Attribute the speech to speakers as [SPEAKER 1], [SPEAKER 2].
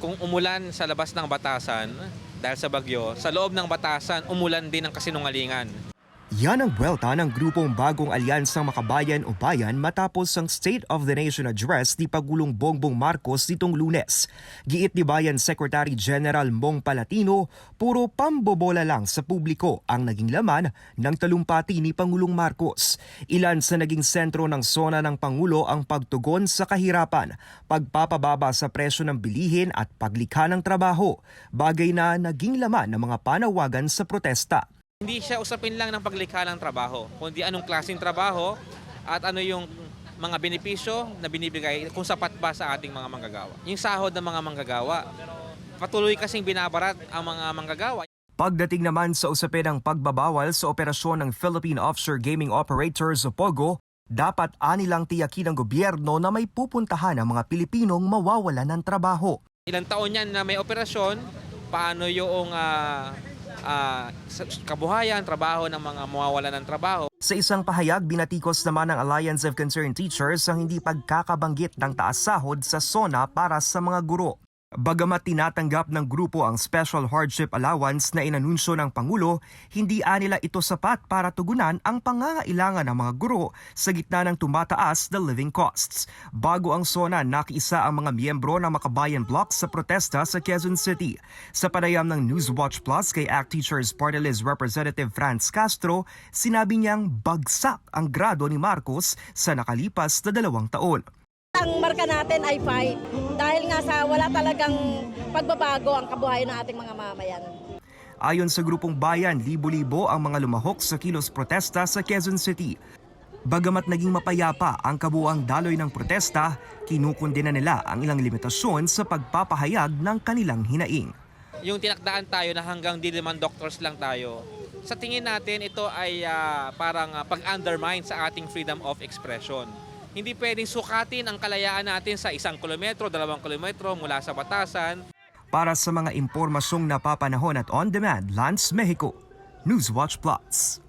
[SPEAKER 1] kung umulan sa labas ng batasan dahil sa bagyo, sa loob ng batasan, umulan din ng kasinungalingan.
[SPEAKER 2] Yan ang buwelta ng grupong bagong alyansang makabayan o bayan matapos ang State of the Nation Address ni Pagulong Bongbong Marcos nitong lunes. Giit ni Bayan Secretary General Mong Palatino, puro pambobola lang sa publiko ang naging laman ng talumpati ni Pangulong Marcos. Ilan sa naging sentro ng sona ng Pangulo ang pagtugon sa kahirapan, pagpapababa sa presyo ng bilihin at paglikha ng trabaho, bagay na naging laman ng mga panawagan sa protesta.
[SPEAKER 1] Hindi siya usapin lang ng paglikha ng trabaho, kundi anong klaseng trabaho at ano yung mga benepisyo na binibigay kung sapat ba sa ating mga manggagawa. Yung sahod ng mga manggagawa, patuloy kasing binabarat ang mga manggagawa.
[SPEAKER 2] Pagdating naman sa usapin ng pagbabawal sa operasyon ng Philippine Offshore Gaming Operators o POGO, dapat anilang tiyakin ng gobyerno na may pupuntahan ang mga Pilipinong mawawala ng trabaho.
[SPEAKER 1] Ilang taon yan na may operasyon, paano yung ah, sa- kabuhayan, trabaho ng mga mawawalan ng trabaho.
[SPEAKER 2] Sa isang pahayag, binatikos naman ng Alliance of Concerned Teachers ang hindi pagkakabanggit ng taas sahod sa SONA para sa mga guro. Bagamat tinatanggap ng grupo ang Special Hardship Allowance na inanunsyo ng Pangulo, hindi anila ito sapat para tugunan ang pangangailangan ng mga guro sa gitna ng tumataas na living costs. Bago ang SONA, nakiisa ang mga miyembro ng Makabayan Block sa protesta sa Quezon City. Sa panayam ng Newswatch Plus kay ACT Teachers Party Representative Franz Castro, sinabi niyang bagsak ang grado ni Marcos sa nakalipas na dalawang taon.
[SPEAKER 3] Ang marka natin ay fight dahil nga sa wala talagang pagbabago ang kabuhayan ng ating mga mamayan.
[SPEAKER 2] Ayon sa grupong bayan, libo-libo ang mga lumahok sa kilos protesta sa Quezon City. Bagamat naging mapayapa ang kabuang daloy ng protesta, kinukundina nila ang ilang limitasyon sa pagpapahayag ng kanilang hinaing.
[SPEAKER 1] Yung tinakdaan tayo na hanggang di naman doctors lang tayo, sa tingin natin ito ay ah, parang ah, pag-undermine sa ating freedom of expression. Hindi pwedeng sukatin ang kalayaan natin sa isang kilometro, dalawang kilometro mula sa batasan.
[SPEAKER 2] Para sa mga impormasyong napapanahon at on-demand, Lance Mexico, Newswatch Plus.